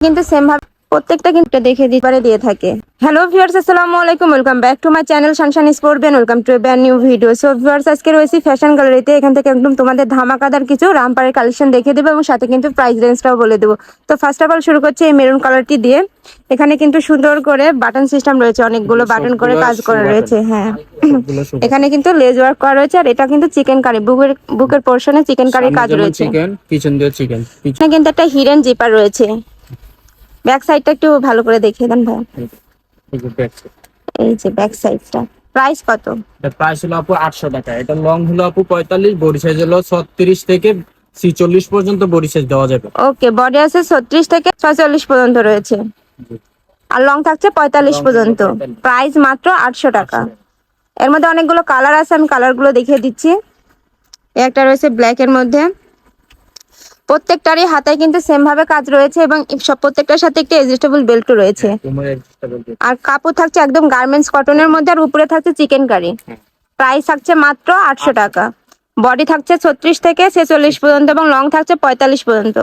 কিন্তু সেম ভাবে প্রত্যেকটা কিন্তু দেখে দিতে পারে দিয়ে থাকে। হ্যালো ভিউয়ার্স আসসালামু আলাইকুম। Welcome back to my channel sunshine sport ban welcome to ban new video so viewers আজকে রয়েছি ফ্যাশন গ্যালারিতে এখান থেকে একদম তোমাদের ধামাকাদার কিছু রামপারের কালেকশন দেখিয়ে দেবো এবং সাথে কিন্তু প্রাইস রেঞ্জটাও বলে দেবো। তো ফার্স্ট অফ অল শুরু করছি এই মেরুন কালারটি দিয়ে। এখানে কিন্তু সুন্দর করে বাটন সিস্টেম রয়েছে অনেকগুলো বাটন করে কাজ করা রয়েছে হ্যাঁ। এখানে কিন্তু লেজ ওয়ার্ক করা রয়েছে আর এটা কিন্তু চিকেন কারি বুকের বুকের পোর্শনে চিকেন কারি কাজ রয়েছে। চিকেন পিছন দিয়ে চিকেন এখানে কিন্তু একটা হিরেন জিপার রয়েছে। ব্যাক সাইডটা একটু ভালো করে দেখিয়ে দেন ভাই এই যে ব্যাক সাইডটা প্রাইস কত? এটা প্রাইস হলো আপু আটশো টাকা। এটা লং হলো আপু পঁয়তাল্লিশ বডি সাইজ হলো ছত্রিশ থেকে ছিচল্লিশ পর্যন্ত বডি সাইজ দেওয়া যাবে। ওকে বডি আছে ছত্রিশ থেকে ছয়চল্লিশ পর্যন্ত রয়েছে। আর লং থাকছে পঁয়তাল্লিশ Long পর্যন্ত। হলো 45 প্রাইস মাত্র আটশো টাকা। এর মধ্যে অনেকগুলো কালার আছে আমি কালারগুলো দেখিয়ে দিচ্ছি। একটা রয়েছে ব্ল্যাক এর মধ্যে। প্রত্যেকটারই হাতায় কিন্তু সেম ভাবে কাজ রয়েছে এবং সব প্রত্যেকটার সাথে একটি এডজাস্টেবল বেল্টও রয়েছে। বলতে আর কাপড় থাকছে একদম গার্মেন্টস কটনের মধ্যে আর উপরে থাকছে চিকেন কারি প্রাইস থাকছে মাত্র আটশো টাকা। বডি থাকছে ছত্রিশ থেকে ছেচল্লিশ পর্যন্ত এবং লং থাকছে পঁয়তাল্লিশ পর্যন্ত।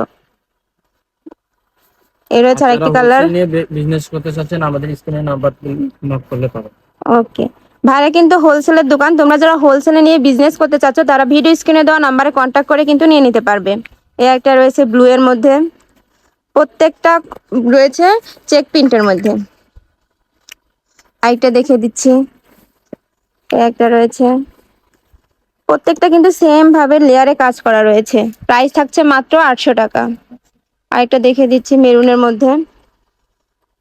এর রয়েছে আরেকটি কালার নিয়ে বিজনেস করতে চাচ্ছেন আমাদের স্ক্রিনে নাম্বার নক করলে পাবেন। ওকে ভাইরা কিন্তু হোলসেলের দোকান তোমরা যারা হোলসেলে নিয়ে বিজনেস করতে চাচ্ছ তারা ভিডিও স্ক্রিনে দেওয়া নাম্বারে কন্ট্যাক্ট করে কিন্তু নিয়ে নিতে পারবে। এই একটা রয়েছে ব্লু এর মধ্যে। প্রত্যেকটা রয়েছে চেক প্রিন্টের মধ্যে। আরেকটা দেখে দিচ্ছি। একটা রয়েছে। প্রত্যেকটা কিন্তু সেম ভাবে লেয়ারে কাজ করা রয়েছে। প্রাইস থাকছে মাত্র আটশো টাকা। আরেকটা দেখে দিচ্ছি মেরুনের মধ্যে।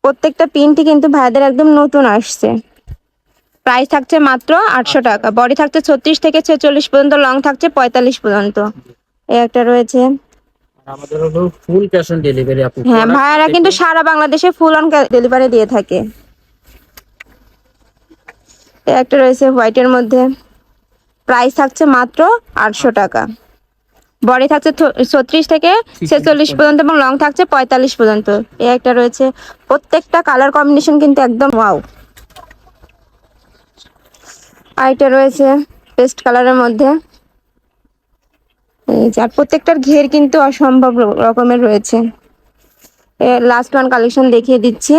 প্রত্যেকটা পিনটি কিন্তু ভাইদের একদম নতুন আসছে। প্রাইস থাকছে মাত্র আটশো টাকা। বডি থাকছে ছত্রিশ থেকে ছেচল্লিশ পর্যন্ত লং থাকছে পঁয়তাল্লিশ পর্যন্ত। এই একটা রয়েছে। আমাদের হলো ফুল ক্যাশ অন ডেলিভারি আপু। হ্যাঁ ভাইয়ারা কিন্তু সারা বাংলাদেশে ফুল অন ডেলিভারি দিয়ে থাকে। একটা রয়েছে হোয়াইটের মধ্যে। প্রাইস থাকছে মাত্র আটশো টাকা। বডি থাকছে ছত্রিশ থেকে ছেচল্লিশ পর্যন্ত। এবং লং থাকছে পঁয়তাল্লিশ পর্যন্ত। এই একটা রয়েছে। প্রত্যেকটা কালার কম্বিনেশন কিন্তু একদম ওয়াও আর এটা রয়েছে পেস্ট কালারের মধ্যে। আর প্রত্যেকটার ঘের কিন্তু অসম্ভব রকমের রয়েছে। লাস্ট ওয়ান কালেকশন দেখিয়ে দিচ্ছি।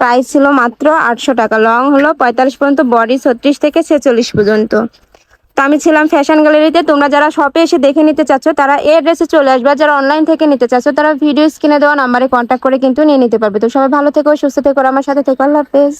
প্রাইস ছিল মাত্র আটশো টাকা। লং হলো পঁয়তাল্লিশ পর্যন্ত বডি ছত্রিশ থেকে ছেচল্লিশ পর্যন্ত। তো আমি ছিলাম ফ্যাশন গ্যালারিতে তোমরা যারা শপে এসে দেখে নিতে চাচ্ছ, তারা এই অ্যাড্রেসে চলে আসবে। যারা অনলাইন থেকে নিতে চাচ্ছ, তারা ভিডিও স্ক্রিনে দেওয়া নাম্বারে কন্ট্যাক্ট করে কিন্তু নিয়ে নিতে পারবে। তো সবাই ভালো থেকো, সুস্থ থেকো আমার সাথে থেকো। আল্লাহ হাফেজ।